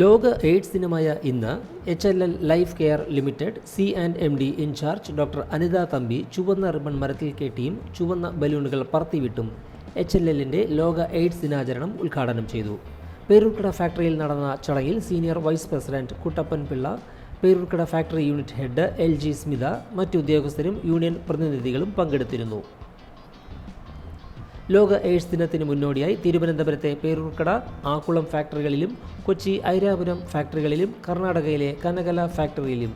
ലോക എയ്ഡ്സ് ദിനമായ ഇന്ന് H L L life care limited C and M D incharge doctor Anitha Thampi ചുവന്ന ribbon മരത്തിൽ കെട്ടിയും ചുവന്ന ബലൂണുകൾ പറത്തിവിട്ടും എച്ച് എൽ എല്ലിന്റെ ലോക എയ്ഡ്സ് ദിനാചരണം ഉദ്ഘാടനം ചെയ്തു. പേരൂർക്കട ഫാക്ടറിയിൽ നടന്ന ചടങ്ങിൽ senior vice president Kuttappan Pillai Peroorkada factory unit head L G Smitha മറ്റു ഉദ്യോഗസ്ഥരും യൂണിയൻ പ്രതിനിധികളും പങ്കെടുത്തിരുന്നു. ലോക എയ്ഡ്സ് ദിനത്തിന് മുന്നോടിയായി തിരുവനന്തപുരത്തെ പേരൂർക്കട ആക്കുളം ഫാക്ടറികളിലും കൊച്ചി ഐരാപുരം ഫാക്ടറികളിലും കർണാടകയിലെ കനകല ഫാക്ടറിയിലും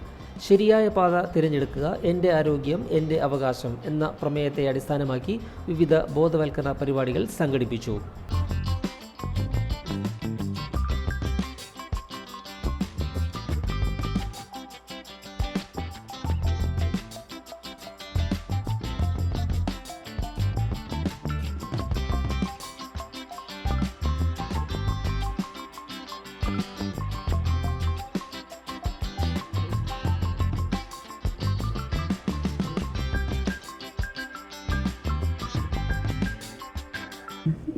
ശരിയായ പാത തിരഞ്ഞെടുക്കുക എന്റെ ആരോഗ്യം എന്റെ അവകാശം എന്ന പ്രമേയത്തെ അടിസ്ഥാനമാക്കി വിവിധ ബോധവൽക്കരണ പരിപാടികൾ സംഘടിപ്പിച്ചു.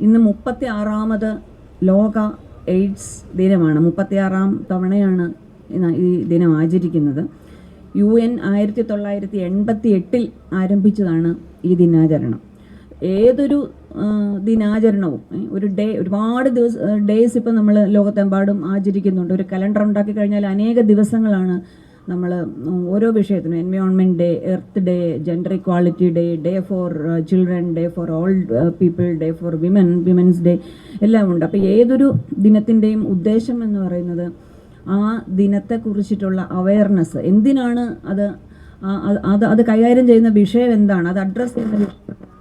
ഇന്ന് മുപ്പത്തി ആറാമത് ലോക എയ്ഡ്സ് ദിനമാണ്. മുപ്പത്തിയാറാം തവണയാണ് ഈ ദിനം ആചരിക്കുന്നത്. യു എൻ ആയിരത്തി തൊള്ളായിരത്തി എൺപത്തി എട്ടിൽ ആരംഭിച്ചതാണ് ഈ ദിനാചരണം. ഏതൊരു ദിനാചരണവും ഒരു ഡേ ഒരുപാട് ദിവസ ഡേയ്സ് ഇപ്പം നമ്മൾ ലോകത്തെമ്പാടും ആചരിക്കുന്നുണ്ട്. ഒരു കലണ്ടർ ഉണ്ടാക്കി കഴിഞ്ഞാൽ അനേക ദിവസങ്ങളാണ് നമ്മൾ ഓരോ വിഷയത്തിനും environment day earth day gender equality day day for children day for all people day for women women's day എല്ലാം ഉണ്ട്. അപ്പോൾ ഏതൊരു ദിനത്തിന്റെയും ഉദ്ദേശം എന്ന് പറയുന്നത് ആ ദിനത്തെക്കുറിച്ചിട്ടുള്ള അവയർനെസ് എന്തിനാണ് അത് അത് അത് കൈകാര്യം ചെയ്യുന്ന വിഷയം എന്താണ്? അത് അഡ്രസ്സ് ചെയ്യുന്ന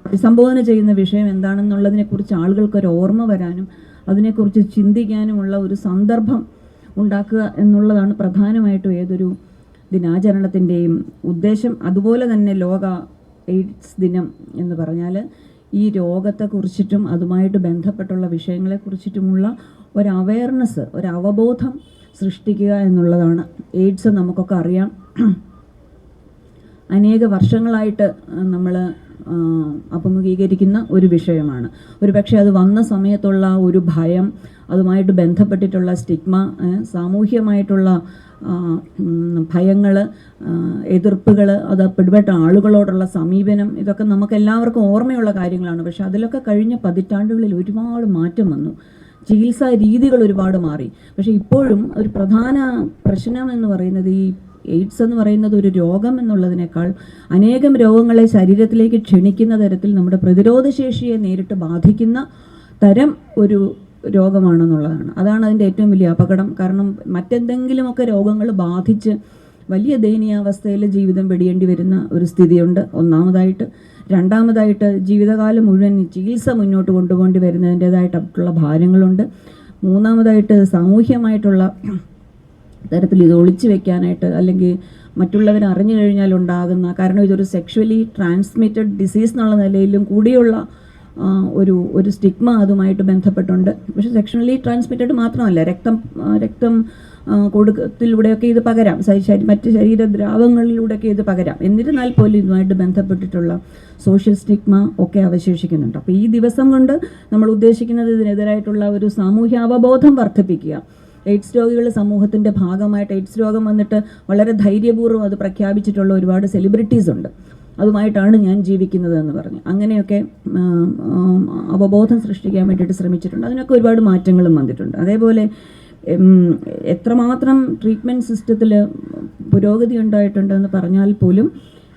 അഭിസംബോധന ചെയ്യുന്ന വിഷയം എന്താണെന്നുള്ളതിനെക്കുറിച്ച് ആളുകൾക്ക് ഒരു ഓർമ്മ വരാനും അതിനെക്കുറിച്ച് ചിന്തിക്കാനുമുള്ള ഒരു സന്ദർഭം ഉണ്ടാക്കുക എന്നുള്ളതാണ് പ്രധാനമായിട്ടും ഏതൊരു ദിനാചരണത്തിന്റെയും ഉദ്ദേശം അതുപോലെ തന്നെ ലോക എയ്ഡ്സ് ദിനം എന്ന് പറഞ്ഞാൽ ഈ രോഗത്തെക്കുറിച്ചിട്ടും അതുമായിട്ട് ബന്ധപ്പെട്ടുള്ള വിഷയങ്ങളെക്കുറിച്ചിട്ടുമുള്ള ഒരു അവയർനെസ് ഒരു അവബോധം സൃഷ്ടിക്കുക എന്നുള്ളതാണ്. എയ്ഡ്സ് നമുക്കൊക്കെ അറിയാം. അനേക വർഷങ്ങളായിട്ട് നമ്മൾ അഭിമുഖീകരിക്കുന്ന ഒരു വിഷയമാണ്. ഒരു പക്ഷേ അത് വന്ന സമയത്തുള്ള ഒരു ഭയം അതുമായിട്ട് ബന്ധപ്പെട്ടിട്ടുള്ള സ്റ്റിഗ്മ സാമൂഹ്യമായിട്ടുള്ള ഭയങ്ങൾ എതിർപ്പുകൾ അത് പിടിപെട്ട ആളുകളോടുള്ള സമീപനം ഇതൊക്കെ നമുക്ക് എല്ലാവർക്കും ഓർമ്മയുള്ള കാര്യങ്ങളാണ്. പക്ഷെ അതിലൊക്കെ കഴിഞ്ഞ പതിറ്റാണ്ടുകളിൽ ഒരുപാട് മാറ്റം വന്നു. ചികിത്സാ രീതികൾ ഒരുപാട് മാറി. പക്ഷേ ഇപ്പോഴും ഒരു പ്രധാന പ്രശ്നം എന്ന് പറയുന്നത് ഈ എയ്ഡ്സ് എന്ന് പറയുന്നത് ഒരു രോഗം എന്നുള്ളതിനേക്കാൾ അനേകം രോഗങ്ങളെ ശരീരത്തിലേക്ക് ക്ഷണിക്കുന്ന തരത്തിൽ നമ്മുടെ പ്രതിരോധശേഷിയെ നേരിട്ട് ബാധിക്കുന്ന തരം ഒരു രോഗമാണെന്നുള്ളതാണ്. അതാണ് അതിന്റെ ഏറ്റവും വലിയ അപകടം. കാരണം മറ്റെന്തെങ്കിലുമൊക്കെ രോഗങ്ങൾ ബാധിച്ച് വലിയ ദയനീയാവസ്ഥയിൽ ജീവിതം വെടിയേണ്ടി വരുന്ന ഒരു സ്ഥിതിയുണ്ട്. ഒന്നാമതായിട്ട്. രണ്ടാമതായിട്ട് ജീവിതകാലം മുഴുവൻ ചികിത്സ മുന്നോട്ട് കൊണ്ടുപോകേണ്ടി വരുന്നതിന്റേതായിട്ടുള്ള ഭാരങ്ങളുണ്ട്. മൂന്നാമതായിട്ട് സാമൂഹ്യമായിട്ടുള്ള തരത്തിൽ ഇത് ഒളിച്ചു വെക്കാനായിട്ട് അല്ലെങ്കിൽ മറ്റുള്ളവർ അറിഞ്ഞു കഴിഞ്ഞാൽ ഉണ്ടാകുന്ന കാരണം ഇതൊരു സെക്ഷുവലി ട്രാൻസ്മിറ്റഡ് ഡിസീസ് എന്നുള്ള നിലയിലും കൂടിയുള്ള ഒരു ഒരു സ്റ്റിഗ്മ അതുമായിട്ട് ബന്ധപ്പെട്ടുണ്ട്. പക്ഷെ സെക്ഷണലി ട്രാൻസ്മിറ്റഡ് മാത്രമല്ല രക്തം രക്തം കൊടുക്കത്തിലൂടെയൊക്കെ ഇത് പകരാം. മറ്റ് ശരീര ദ്രാവങ്ങളിലൂടെയൊക്കെ ഇത് പകരാം. എന്നിരുന്നാൽ പോലും ഇതുമായിട്ട് ബന്ധപ്പെട്ടിട്ടുള്ള സോഷ്യൽ സ്റ്റിഗ്മ ഒക്കെ അവശേഷിക്കുന്നുണ്ട്. അപ്പോൾ ഈ ദിവസം കൊണ്ട് നമ്മൾ ഉദ്ദേശിക്കുന്നത് ഇതിനെതിരായിട്ടുള്ള ഒരു സാമൂഹ്യ അവബോധം വർദ്ധിപ്പിക്കുക. എയ്ഡ്സ് രോഗികൾ സമൂഹത്തിന്റെ ഭാഗമായിട്ട് എയ്ഡ്സ് രോഗം വന്നിട്ട് വളരെ ധൈര്യപൂർവം അത് പ്രഖ്യാപിച്ചിട്ടുള്ള ഒരുപാട് സെലിബ്രിറ്റീസ് ഉണ്ട്. അതുമായിട്ടാണ് ഞാൻ ജീവിക്കുന്നത് എന്ന് പറഞ്ഞു. അങ്ങനെയൊക്കെ അവബോധം സൃഷ്ടിക്കാൻ വേണ്ടിയിട്ട് ശ്രമിച്ചിട്ടുണ്ട്. അതിനൊക്കെ ഒരുപാട് മാറ്റങ്ങളും വന്നിട്ടുണ്ട്. അതേപോലെ എത്രമാത്രം ട്രീറ്റ്മെന്റ് സിസ്റ്റത്തിൽ പുരോഗതി ഉണ്ടായിട്ടുണ്ടെന്ന് പറഞ്ഞാൽ പോലും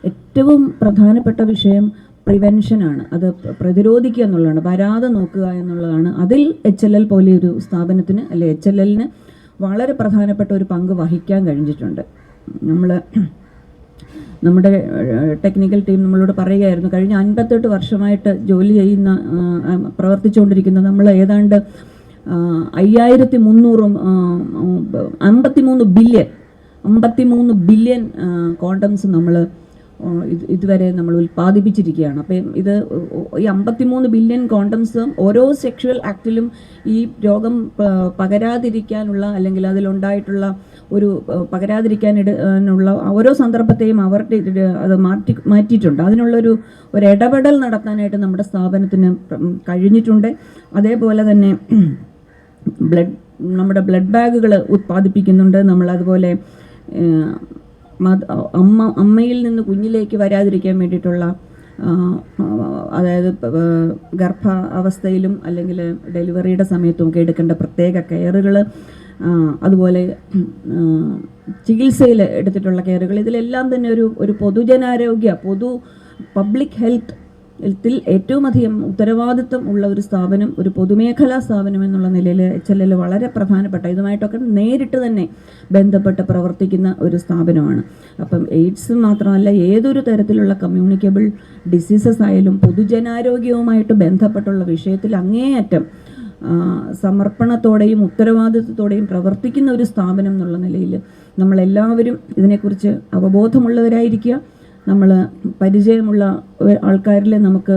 ഏറ്റവും പ്രധാനപ്പെട്ട വിഷയം പ്രിവെൻഷനാണ് അത് പ്രതിരോധിക്കുക എന്നുള്ളതാണ്. വരാതെ നോക്കുക എന്നുള്ളതാണ്. അതിൽ എച്ച് എൽ എൽ പോലെ ഒരു സ്ഥാപനത്തിന് അല്ലെ എച്ച് എൽ എല്ലിന് വളരെ പ്രധാനപ്പെട്ട ഒരു പങ്ക് വഹിക്കാൻ കഴിഞ്ഞിട്ടുണ്ട്. നമ്മൾ നമ്മുടെ ടെക്നിക്കൽ ടീം നമ്മളോട് പറയുകയായിരുന്നു കഴിഞ്ഞ അൻപത്തെട്ട് വർഷമായിട്ട് ജോലി ചെയ്യുന്ന പ്രവർത്തിച്ചുകൊണ്ടിരിക്കുന്ന നമ്മൾ ഏതാണ്ട് അയ്യായിരത്തി മുന്നൂറും അമ്പത്തിമൂന്ന് ബില്യൺ അമ്പത്തിമൂന്ന് ബില്യൺ കോണ്ടംസ് നമ്മൾ ഇതുവരെ നമ്മൾ ഉൽപ്പാദിപ്പിച്ചിരിക്കുകയാണ്. അപ്പം ഇത് ഈ അമ്പത്തിമൂന്ന് ബില്യൺ കോണ്ടംസ് ഓരോ സെക്ഷുവൽ ആക്റ്റിലും ഈ രോഗം പകരാതിരിക്കാനുള്ള അല്ലെങ്കിൽ അതിലുണ്ടായിട്ടുള്ള ഒരു പകരാതിരിക്കാനുള്ള ഓരോ സന്ദർഭത്തെയും അവരുടെ അത് മാറ്റി മാറ്റിയിട്ടുണ്ട്. അതിനുള്ളൊരു ഒരു ഇടപെടൽ നടത്താനായിട്ട് നമ്മുടെ സ്ഥാപനത്തിന് കഴിഞ്ഞിട്ടുണ്ട്. അതേപോലെ തന്നെ ബ്ലഡ് നമ്മുടെ ബ്ലഡ് ബാഗുകൾ ഉത്പാദിപ്പിക്കുന്നുണ്ട്. നമ്മൾ അതുപോലെ അമ്മ അമ്മയിൽ നിന്ന് കുഞ്ഞിലേക്ക് വരാതിരിക്കാൻ വേണ്ടിയിട്ടുള്ള അതായത് ഗർഭ അവസ്ഥയിലും അല്ലെങ്കിൽ ഡെലിവറിയുടെ സമയത്തും ഒക്കെ എടുക്കേണ്ട പ്രത്യേക കെയറുകൾ അതുപോലെ ചികിത്സയിൽ എടുത്തിട്ടുള്ള കെയറുകൾ. ഇതിലെല്ലാം തന്നെ ഒരു ഒരു പൊതുജനാരോഗ്യ പൊതു പബ്ലിക് ഹെൽത്ത് ഹെൽത്തിൽ ഏറ്റവും അധികം ഉത്തരവാദിത്വം ഉള്ള ഒരു സ്ഥാപനം ഒരു പൊതുമേഖലാ സ്ഥാപനം എന്നുള്ള നിലയിൽ എച്ച് എൽ എൽ വളരെ പ്രധാനപ്പെട്ട ഇതുമായിട്ടൊക്കെ നേരിട്ട് തന്നെ ബന്ധപ്പെട്ട് പ്രവർത്തിക്കുന്ന ഒരു സ്ഥാപനമാണ്. അപ്പം എയ്ഡ്സ് മാത്രമല്ല ഏതൊരു തരത്തിലുള്ള കമ്മ്യൂണിക്കബിൾ ഡിസീസസ് ആയാലും പൊതുജനാരോഗ്യവുമായിട്ട് ബന്ധപ്പെട്ടുള്ള വിഷയത്തിൽ അങ്ങേയറ്റം സമർപ്പണത്തോടെയും ഉത്തരവാദിത്വത്തോടെയും പ്രവർത്തിക്കുന്ന ഒരു സ്ഥാപനം എന്നുള്ള നിലയിൽ നമ്മളെല്ലാവരും ഇതിനെക്കുറിച്ച് അവബോധമുള്ളവരായിരിക്കുക. നമ്മൾ പരിചയമുള്ള ആൾക്കാരിൽ നമുക്ക്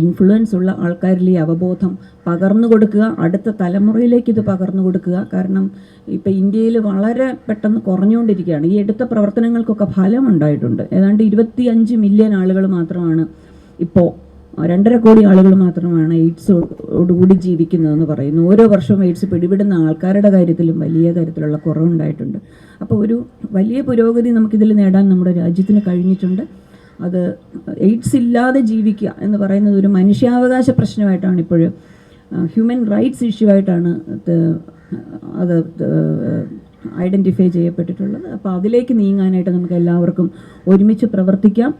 ഇൻഫ്ലുവൻസ് ഉള്ള ആൾക്കാരിൽ ഈ അവബോധം പകർന്നു കൊടുക്കുക. അടുത്ത തലമുറയിലേക്ക് ഇത് പകർന്നു കൊടുക്കുക. കാരണം ഇപ്പോൾ ഇന്ത്യയിൽ വളരെ പെട്ടെന്ന് കുറഞ്ഞുകൊണ്ടിരിക്കുകയാണ്. ഈ എടുത്ത പ്രവർത്തനങ്ങൾക്കൊക്കെ ഫലമുണ്ടായിട്ടുണ്ട് ഏതാണ്ട് ഇരുപത്തി അഞ്ച് മില്യൺ ആളുകൾ മാത്രമാണ് ഇപ്പോൾ രണ്ടര കോടി ആളുകൾ മാത്രമാണ് എയ്ഡ്സോടുകൂടി ജീവിക്കുന്നതെന്ന് പറയുന്നു. ഓരോ വർഷവും എയ്ഡ്സ് പിടിപെടുന്ന ആൾക്കാരുടെ കാര്യത്തിലും വലിയ തരത്തിലുള്ള കുറവുണ്ടായിട്ടുണ്ട്. അപ്പോൾ ഒരു വലിയ പുരോഗതി നമുക്കിതിൽ നേടാൻ നമ്മുടെ രാജ്യത്തിന് കഴിഞ്ഞിട്ടുണ്ട്. അത് എയ്ഡ്സ് ഇല്ലാതെ ജീവിക്കുക എന്ന് പറയുന്നത് ഒരു മനുഷ്യാവകാശ പ്രശ്നമായിട്ടാണ് ഇപ്പോഴും ഹ്യൂമൻ റൈറ്റ്സ് ഇഷ്യൂ ആയിട്ടാണ് അത് ഐഡന്റിഫൈ ചെയ്യപ്പെട്ടിട്ടുള്ളത്. അപ്പോൾ അതിലേക്ക് നീങ്ങാനായിട്ട് നമുക്ക് എല്ലാവർക്കും ഒരുമിച്ച് പ്രവർത്തിക്കാം.